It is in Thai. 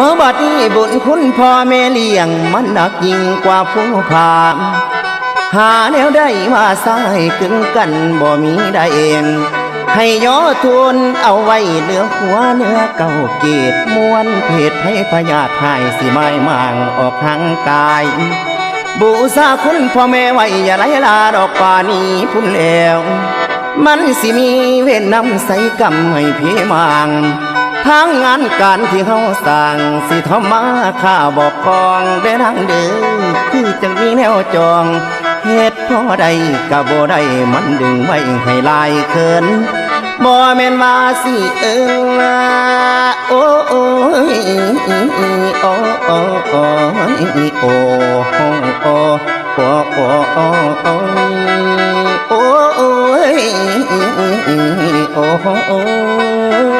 เมื่อบัดนี้บุญคุณพ่อแม่เลี้ยง มันหนักยิ่งกว่าผู้พามหาแนวได้มาสายกึงกันบ่มีได้เอง ให้ย่อทุนเอาไว้เหลือหัวเนื้อเก่าเกตมวนเพศให้พยาธิายสิไม้มางออกทางกาย บูชาคุณพ่อแม่ไว้อย่าไล่ลาดอกป่านี้พุ่นแล้ว มันสิมีเวรนำใส่กรรมให้พี่มางทางงานการที่เฮาสร้างสิทำมาข้าบอกกองได้ทางเด้อคือจังมีแนวจองเหตุพอใดก็บ่ได้มันดึงไว้ให้ลายเคินบ่แม่นว่าสิเอิงว่าโอ้โอ้ยโอ้โอ้โอ้ยโอ้โอ้โอ้โอ้โอ้โอ้โอ้โอ้โอ้ยโอ้ โอ้